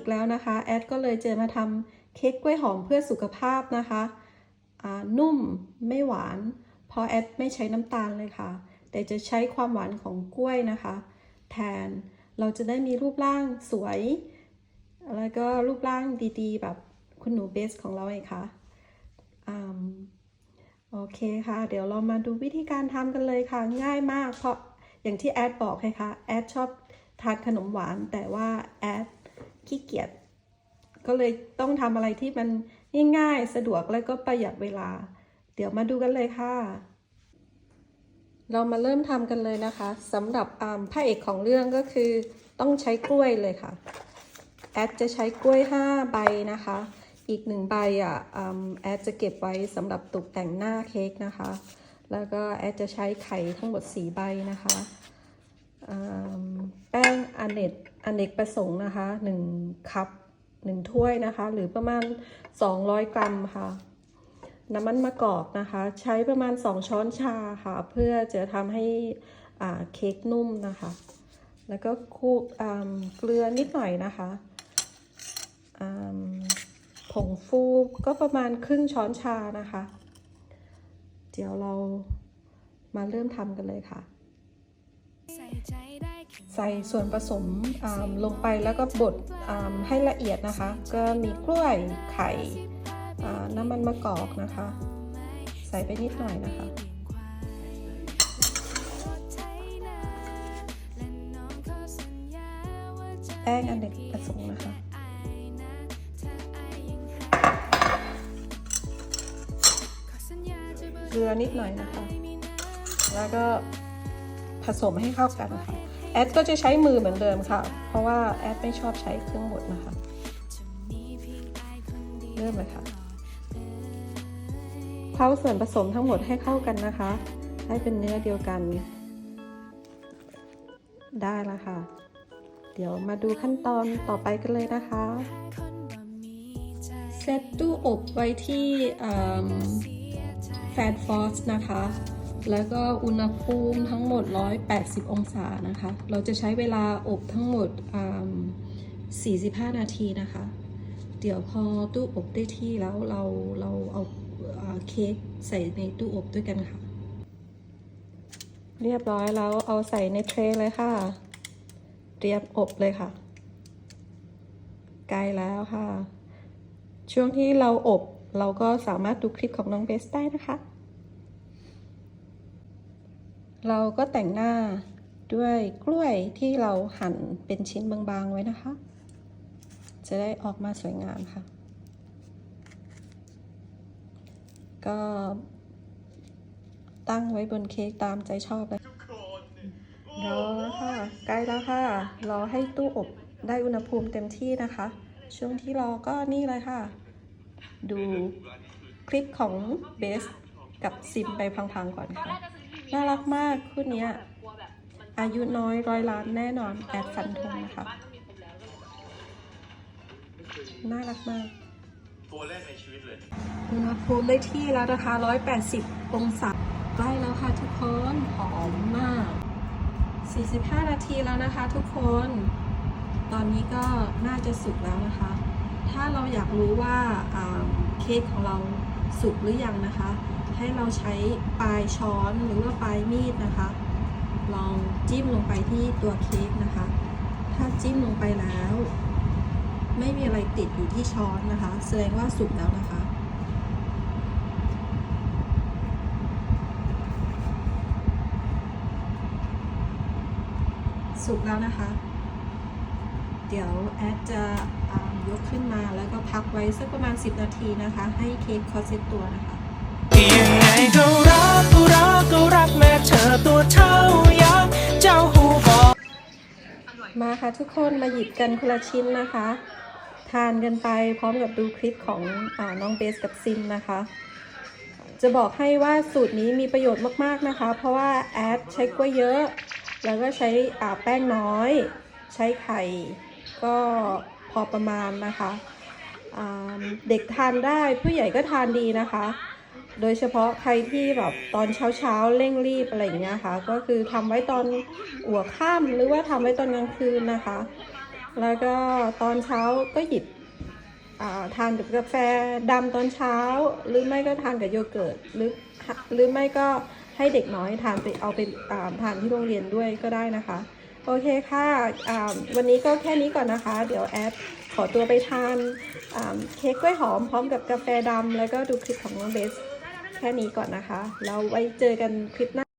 อีกแล้วนะคะแอดก็เลยเจะมาทำเค้กกล้วยหอมเพื่อสุขภาพนะคะนุ่มไม่หวานเพราะแอดไม่ใช้น้ำตาลเลยค่ะ แต่จะใช้ความหวานของกล้วยนะคะ แทนเราจะได้มีรูปร่างสวย แล้วก็รูปร่างดีๆ แบบคุณหนูเบสของเราเองค่ะอืมโอเคค่ะ เดี๋ยวเรามาดูวิธีการทำกันเลยค่ะ ง่ายมากเพราะอย่างที่แอดบอกเลยค่ะแอดชอบทานขนมหวานแต่ว่าแอด ขี้เกียจก็เลยต้องทำอะไรที่มันง่ายๆ สะดวกแล้วก็ประหยัดเวลา เดี๋ยวมาดูกันเลยค่ะ เรามาเริ่มทำกันเลยนะคะสำหรับอ่าพระเอกของเรื่องก็คือต้องใช้กล้วยเลยค่ะ แอดจะใช้กล้วย 5 ใบนะคะ อีกหนึ่งใบอะอืมแอดจะเก็บไว้สำหรับตกแต่งหน้าเค้กนะคะ แล้วก็แอดจะใช้ไข่ทั้งหมด 4 ใบนะคะ แป้งอเนกอเนกประสงค์นะคะ1คัพ1ถ้วยนะคะ หรือประมาณ 200 กรัมค่ะ น้ำมันมะกอกนะคะ ใช้ประมาณ 2 ช้อนชาค่ะ เพื่อจะทำให้เค้กนุ่มนะคะ แล้วก็คลุกอ่เกลือนิดหน่อยนะคะผงฟูก็ประมาณครึ่งช้อนชานะคะ เดี๋ยวเรามาเริ่มทำกันเลยค่ะ ใส่ส่วนผสมลงไปแล้วก็บดให้ละเอียดนะคะ ก็มีกล้วยไข่น้ำมันมะกอกนะคะ ใส่ไปนิดหน่อยนะคะแป้งอันเด็กประสงค์นะคะเกลือนิดหน่อยนะคะ แล้วก็ผสมให้เข้ากันค่ะ แอดก็จะใช้มือเหมือนเดิมค่ะ เพราะว่าแอดไม่ชอบใช้เครื่องบดนะคะ เริ่มเลยค่ะเคล้าส่วนผสมทั้งหมดให้เข้ากันนะคะ ให้เป็นเนื้อเดียวกัน ได้แล้วค่ะ เดี๋ยวมาดูขั้นตอนต่อไปกันเลยนะคะ เซตตู้อบไว้ที่แฟนฟอสนะคะ แล้วก็อุณหภูมิทั้งหมด 180 องศานะคะ เราจะใช้เวลาอบทั้งหมด 45 นาทีนะคะ เดี๋ยวพอตู้อบได้ที่แล้วเราเราเอาเอ่อเค้กใส่ในตู้อบด้วยกันค่ะ เรียบร้อยแล้วเอาใส่ในเทรย์เลยค่ะ เตรียมอบเลยค่ะ ใกล้แล้วค่ะ ช่วงที่เราอบเราก็สามารถดูคลิปของน้องเบสได้นะคะ เราก็แต่งหน้าด้วยกล้วยที่เราหั่นเป็นชิ้นบางๆไว้นะคะ จะได้ออกมาสวยงามค่ะ ก็ตั้งไว้บนเค้กตามใจชอบเลยรอแล้วค่ะ ใกล้แล้วค่ะ รอให้ตู้อบได้อุณหภูมิเต็มที่นะคะ ช่วงที่รอก็นี่เลยค่ะ ดูคลิปของเบสกับซิมไปพังๆก่อนค่ะ น่ารักมากคู่เนี้ย อายุน้อยร้อยล้านแน่นอนแอดฟันธงนะคะ น่ารักมากตัวแรกในชีวิตเลยอุณหภูมิได้ที่แล้วนะคะ180 องศาใกล้แล้วค่ะทุกคนหอมมาก 45 นาทีแล้วนะคะทุกคน ตอนนี้ก็น่าจะสุกแล้วนะคะ ถ้าเราอยากรู้ว่าอ่าเค้กของเราสุกหรือยังนะคะ ให้เราใช้ปลายช้อนหรือว่าปลายมีดนะคะ ลองจิ้มลงไปที่ตัวเค้กนะคะ ถ้าจิ้มลงไปแล้ว ไม่มีอะไรติดอยู่ที่ช้อนนะคะ แสดงว่าสุกแล้วนะคะสุกแล้วนะคะ เดี๋ยวแอดจะยกขึ้นมาแล้วก็พักไว้สักประมาณ 10 นาทีนะคะ ให้เค้กเขาเซ็ตตัวนะคะ ก็รักก็รักก็รักแม้เธอตัวเท่ายักษ์เจ้าหูบอก มาค่ะทุกคนมาหยิบกันคนละชิ้นนะคะ ทานกันไปพร้อมกับดูคลิปของอน้องเบสกับซิมนะคะ จะบอกให้ว่าสูตรนี้มีประโยชน์มากๆนะคะ เพราะว่าแอดใช้กล้วยเยอะ แล้วก็ใช้อ่าแป้งน้อย ใช้ไข่ก็พอประมาณนะคะ เด็กทานได้ผู้ใหญ่ก็ทานดีนะคะ โดยเฉพาะใครที่แบบตอนเช้าเช้าเร่งรีบอะไรอย่างเงี้ยค่ะ ก็คือทำไว้ตอนหัวค่ำหรือว่าทำไว้ตอนกลางคืนนะคะ แล้วก็ตอนเช้าก็หยิบอ่าทานกับกาแฟดำตอนเช้า หรือไม่ก็ทานกับโยเกิร์ตหรือหรือไม่ก็ให้เด็กน้อยทานไปเอาไปอ่าทานที่โรงเรียนด้วยก็ได้นะคะ โอเคค่ะอ่าวันนี้ก็แค่นี้ก่อนนะคะ เดี๋ยวแอดขอตัวไปทานอ่าเค้กกล้วยหอมพร้อมกับกาแฟดำแล้วก็ดูคลิปของน้องเบส แค่นี้ก่อนนะคะ แล้วไว้เจอกันคลิปหน้า